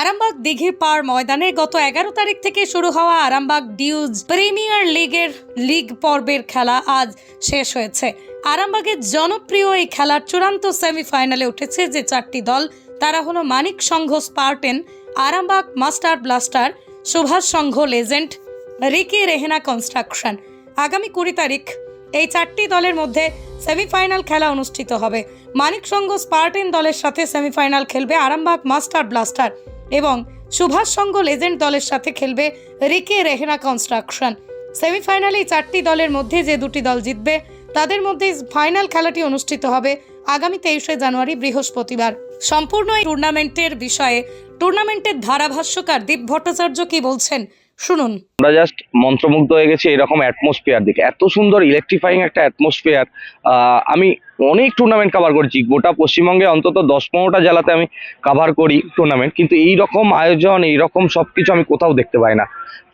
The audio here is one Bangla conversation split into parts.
আরামবাগ দিঘির পার ময়দানে গত এগারো তারিখ থেকে শুরু হওয়া আরামবাগ ডিউজ প্রিমিয়ার লিগের লিগ পর্বের খেলা আজ শেষ হয়েছে। আরামবাগের জনপ্রিয় এই খেলার চূড়ান্ত সেমিফাইনালে উঠেছে যে চারটি দল, তারা হলো Manik Sangha, Spartan, Arambagh master blaster, Subhash Sangha, legend, Riki Rehena, construction. আগামী কুড়ি তারিখ এই চারটি দলের মধ্যে সেমিফাইনাল খেলা অনুষ্ঠিত হবে। মানিক সংঘ, স্পার্টেন দলের সাথে সেমিফাইনাল খেলবে আরামবাগ মাস্টার ব্লাস্টার। এবং সুভাষ সঙ্গ লেজেন্ড দলের সাথে খেলবে রিকে রেহনা কনস্ট্রাকশন। সেমিফাইনালে চারটি দলের মধ্যে যে দুটি দল জিতবে, তাদের মধ্যে ফাইনাল খেলাটি অনুষ্ঠিত হবে আগামী তেইশে জানুয়ারি বৃহস্পতিবার। সম্পূর্ণ এই টুর্নামেন্টের বিষয়ে টুর্নামেন্টের ধারাভাষ্যকার দীপ ভট্টাচার্য কি বলছেন? শুনুন। আমরা জাস্ট মন্ত্রমুগ্ধ হয়ে গেছি এরকম অ্যাটমসফিয়ার দেখে। এত সুন্দর ইলেকট্রিফাইং একটা অ্যাটমসফিয়ার আমি অনেক টুর্নামেন্ট কভার করেছি। গোটা পশ্চিমবঙ্গে অন্তত দশ পনেরোটা জেলাতে আমি কভার করি টুর্নামেন্ট কিন্তু এই রকম আয়োজন এই রকম সব কিছু আমি কোথাও দেখতে পাই না।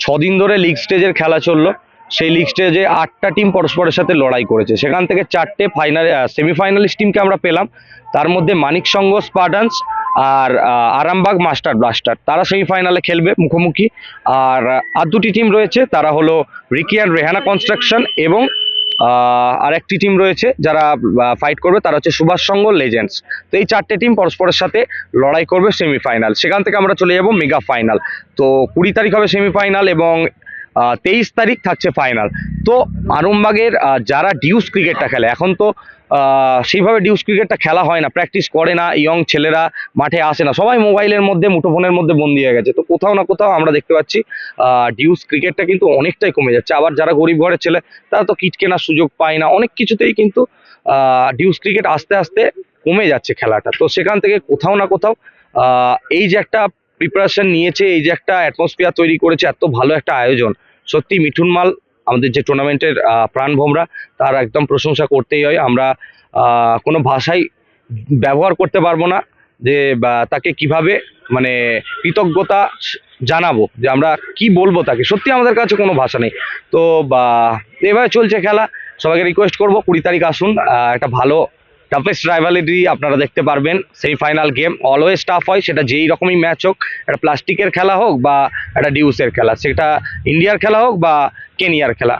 ছদিন ধরে লিগ স্টেজের খেলা চলল। সেই লিগ স্টেজে আটটা টিম পরস্পরের সাথে লড়াই করেছে। সেখান থেকে চারটে ফাইনাল সেমিফাইনালিস্ট টিমকে আমরা পেলাম। তার মধ্যে মানিক সংঘ স্পার্টান্স আর আরামবাগ মাস্টার ব্লাস্টার। তারা সেমিফাইনালে খেলবে মুখোমুখি। আর আর দুটি টিম রয়েছে, তারা হলো রিকি অ্যান্ড রেহানা কনস্ট্রাকশন এবং আর একটি টিম রয়েছে যারা ফাইট করবে, তারা হচ্ছে সুভাষ সংঘ লেজেন্ডস তো এই চারটে টিম পরস্পরের সাথে লড়াই করবে সেমিফাইনাল সেখান থেকে আমরা চলে যাব মেগা ফাইনাল তো কুড়ি তারিখ হবে সেমিফাইনাল এবং তেইশ তারিখ থাকছে ফাইনাল তো আরমবাগের যারা ডিউস ক্রিকেটটা খেলে, এখন তো সেইভাবে ডিউস ক্রিকেটটা খেলা হয় না প্র্যাকটিস করে না ইয়ং ছেলেরা মাঠে আসে না, সবাই মোবাইলের মধ্যে, মুঠোফোনের মধ্যে বন্দি হয়ে গেছে। তো কোথাও না কোথাও আমরা দেখতে পাচ্ছি ডিউস ক্রিকেটটা কিন্তু অনেকটাই কমে যাচ্ছে। আবার যারা গরিব ঘরের ছেলে, তারা তো কিট কেনার সুযোগ পায় না, অনেক কিছুতেই কিন্তু ডিউস ক্রিকেট আস্তে আস্তে কমে যাচ্ছে খেলাটা। তো সেখান থেকে কোথাও না কোথাও এই যে একটা প্রিপারেশন নিয়েছে, এই যে একটা অ্যাটমসফিয়ার তৈরি করেছে, এত ভালো একটা আয়োজন। সত্যি মিঠুন মাল, আমাদের যে টুর্নামেন্টের প্রাণ ভোমরা তার একদম প্রশংসা করতেই হয়। আমরা কোনো ভাষাই ব্যবহার করতে পারব না যে তাকে কীভাবে মানে কৃতজ্ঞতা জানাব যে, আমরা কি বলব তাকে। সত্যি আমাদের কাছে কোনো ভাষা নেই। তো, বা, এভাবে চলছে খেলা। সবাইকে রিকোয়েস্ট করব, কুড়ি তারিখ আসুন একটা ভালো টাফেস্ট রাইভালিটি আপনারা দেখতে পারবেন সেমিফাইনাল গেম অলওয়েজ টাফ হয়, সেটা যেই রকমই ম্যাচ হোক, একটা প্লাস্টিকের খেলা হোক বা একটা ডিউসের খেলা, সেটা ইন্ডিয়ার খেলা হোক বা কেনিয়ার খেলা।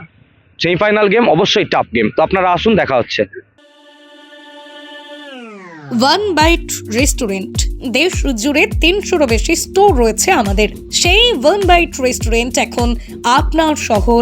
সেমিফাইনাল গেম অবশ্যই টাফ গেম তো আপনারা আসুন, দেখা হচ্ছে। ওয়ান বাইট রেস্টুরেন্ট দেশ জুড়ে তিনশোরও বেশি স্টোর রয়েছে আমাদের। সেই ওয়ান বাইট রেস্টুরেন্ট এখন আপনার শহর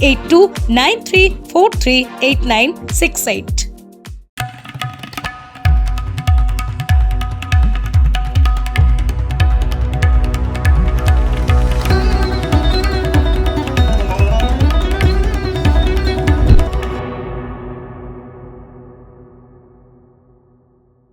eight two nine three four three eight nine six eight